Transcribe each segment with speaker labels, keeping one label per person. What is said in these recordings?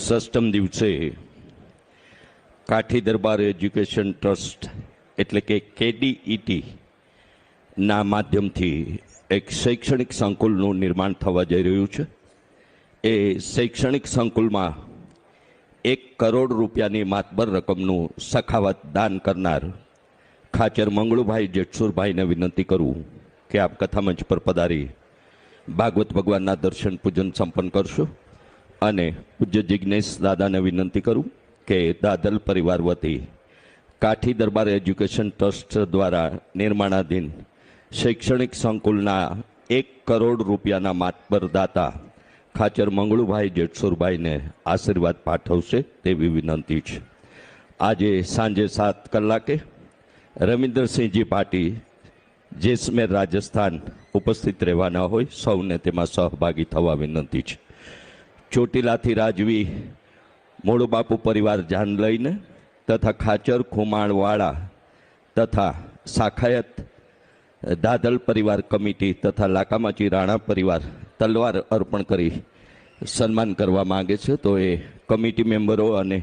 Speaker 1: સષ્ટમ દિવસે કાઠી દરબાર education trust એટલે કે કેડીઈટી ના માધ્યમથી એક શૈક્ષણિક સંકુલનું નિર્માણ થવા જઈ રહ્યું છે. એ શૈક્ષણિક સંકુલમાં એક કરોડ રૂપિયાની માતબર રકમનું સખાવત દાન કરનાર ખાચર મંગળુભાઈ જેઠસુરભાઈને વિનંતી કરું કે આપ કથામંચ પર પધારી. ભાગવત ભગવાનના દર્શન પૂજન સંપન્ન કરશો. અને પૂજ્ય જિજ્ઞેશ દાદાને વિનંતી કરું કે દાદલ પરિવાર વતી કાઠી દરબાર એજ્યુકેશન ટ્રસ્ટ દ્વારા નિર્માણાધીન શૈક્ષણિક સંકુલના એક કરોડ રૂપિયાના માતબર દાતા ખાચર મંગળુભાઈ જેઠસુરભાઈને આશીર્વાદ પાઠવશે તેવી વિનંતી છે. આજે સાંજે સાત કલાકે રવિન્દ્રસિંહજી પાટી જેસમેર રાજસ્થાન ઉપસ્થિત રહેવાના હોય સૌને તેમાં સહભાગી થવા વિનંતી છે. ચોટીલાથી રાજવી મોડુ બાપુ પરિવાર જાન લઈને તથા ખાચર, ખુમાણવાળા તથા સાખાયત દાદલ પરિવાર કમિટી તથા લાકામાચી રાણા પરિવાર તલવાર અર્પણ કરી સન્માન કરવા માગે છે. તો એ કમિટી મેમ્બરો અને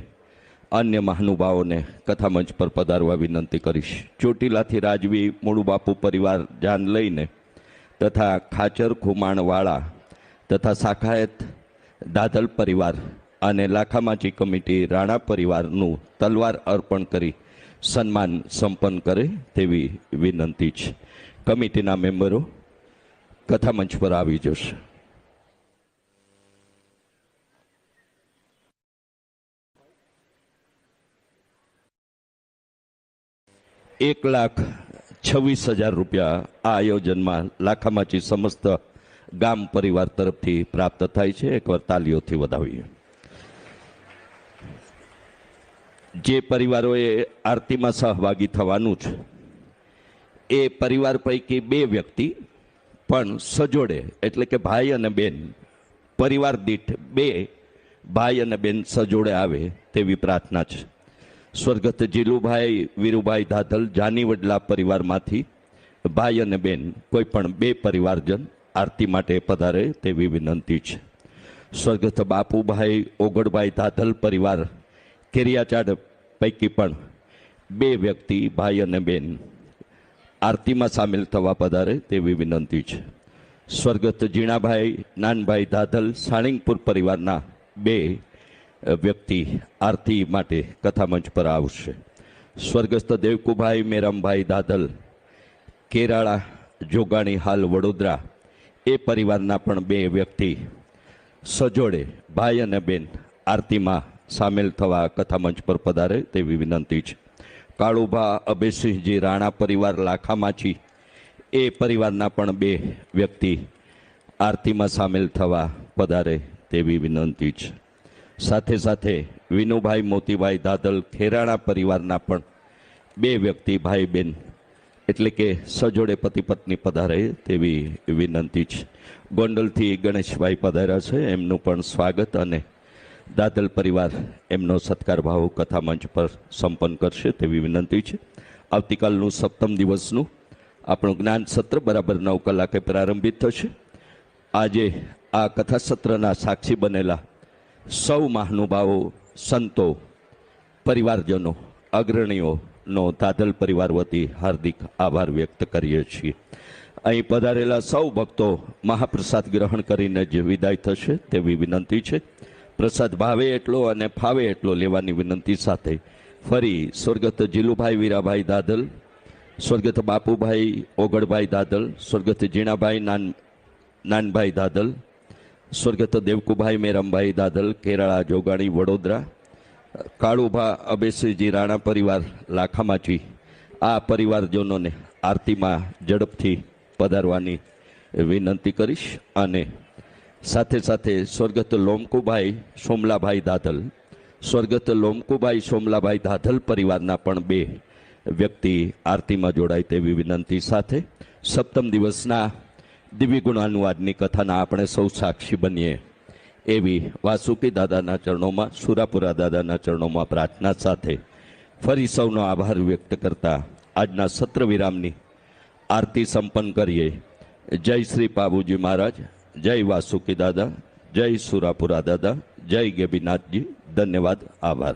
Speaker 1: અન્ય મહાનુભાવોને કથામંચ પર પધારવા વિનંતી કરીશ. ચોટીલાથી રાજવી મૂળુબાપુ પરિવાર જાન લઈને તથા ખાચર, ખુમાણવાળા તથા સાખાયત દાદલ પરિવાર અને લાખામાચી કમિટી રાણા પરિવારનું તલવાર અર્પણ કરી સન્માન સંપન્ન કરે તેવી વિનંતી છે. કમિટીના મેમ્બરો કથામંચ પર આવી જશે. એક લાખ છવ્વીસ હજાર રૂપિયા આ આયોજનમાં લાખામાચી સમસ્ત ગામ પરિવાર તરફથી પ્રાપ્ત થાય છે. એકવાર તાલીઓથી વધાવીએ. જે પરિવારોએ આરતીમાં સહભાગી થવાનું છે, એ પરિવાર પૈકી બે વ્યક્તિ, પણ સજોડે, એટલે કે ભાઈ અને બેન, પરિવાર દીઠ બે ભાઈ અને બેન સજોડે આવે તેવી પ્રાર્થના છે. સ્વર્ગત જીલુભાઈ, વીરુભાઈ ધાધલ જાની વડલા પરિવારમાંથી ભાઈ અને બેન, કોઈ પણ બે પરિવારજન આરતી માટે પધારે તેવી વિનંતી છે. સ્વર્ગસ્થ બાપુભાઈ ઓગળભાઈ ધાધલ પરિવાર કેરિયાચાડ પૈકી પણ બે વ્યક્તિ, ભાઈ અને બેન, આરતીમાં સામેલ થવા પધારે તેવી વિનંતી છે. સ્વર્ગસ્થ જીણાભાઈ, નાનભાઈ ધાધલ, સાણિંગપુર પરિવારના બે વ્યક્તિ આરતી માટે કથામંચ પર આવશે. સ્વર્ગસ્થ દેવકુભાઈ મેરમભાઈ દાદલ કેરાળા જોગાણી હાલ વડોદરા એ પરિવારના પણ બે વ્યક્તિ સજોડે, ભાઈ અને બેન, આરતીમાં સામેલ થવા કથા મંચ પર પધારે તેવી વિનંતી છે. કાળુભા, અભયસિંહજી, રાણા પરિવાર, લાખામાછી, એ પરિવારના પણ બે વ્યક્તિ આરતીમાં સામેલ થવા પધારે તેવી વિનંતી છે. સાથે સાથે વિનુભાઈ, મોતીભાઈ, દાદલ, ખેરાણા પરિવારના પણ બે વ્યક્તિ, ભાઈ, બેન એટલે કે સજોડે પતિ પત્ની પધારે તેવી વિનંતી છે. ગોંડલથી ગણેશભાઈ પધાર્યા છે. એમનું પણ સ્વાગત અને દાદલ પરિવાર એમનો સત્કાર ભાવ કથા મંચ પર સંપન્ન કરશે તેવી વિનંતી છે. આવતીકાલનું સપ્તમ દિવસનું આપણું જ્ઞાન સત્ર બરાબર નવ કલાકે પ્રારંભિત થશે. આજે આ કથા સત્રના સાક્ષી બનેલા સૌ મહાનુભાવો, સંતો, પરિવારજનો અગ્રણીઓનો દાદલ પરિવાર વતી હાર્દિક આભાર વ્યક્ત કરીએ છીએ. અહીં પધારેલા સૌ ભક્તો મહાપ્રસાદ ગ્રહણ કરીને જે વિદાય થશે તેવી વિનંતી છે. પ્રસાદ ભાવે એટલો અને ફાવે એટલો લેવાની વિનંતી સાથે ફરી સ્વર્ગત જીલુભાઈ વીરાભાઈ દાદલ, સ્વર્ગત બાપુભાઈ ઓગળભાઈ દાદલ, સ્વર્ગત જીણાભાઈ નાન, નાનભાઈ દાદલ, સ્વર્ગત દેવકુભાઈ મેરમભાઈ દાદલ, કેરાળા જોગાણી વડોદરા કાળુભા અબેસિંહજી રાણા પરિવાર લાખામાચી, આ પરિવારજનોને આરતીમાં ઝડપથી પધારવાની વિનંતી કરીશ અને સાથે સાથે સ્વર્ગત લોમકુભાઈ સોમલાભાઈ દાધલ સ્વર્ગત લોમકુભાઈ સોમલાભાઈ દાધલ પરિવારના પણ બે વ્યક્તિ આરતીમાં જોડાય તેવી વિનંતી સાથે સપ્તમ દિવસના દિવ્ય ગુણાનુવાદની કથાના આપણે સૌ સાક્ષી બનીએ. એવી વાસુકી દાદાના ચરણોમાં, સુરાપુરા દાદાના ચરણોમાં પ્રાર્થના સાથે ફરી સૌનો આભાર વ્યક્ત કરતા આજના સત્ર વિરામની આરતી સંપન્ન કરીએ. જય શ્રી પાબુજી મહારાજ, જય વાસુકી દાદા, જય સુરાપુરા દાદા, જય ગેબીનાથજી, ધન્યવાદ, આભાર.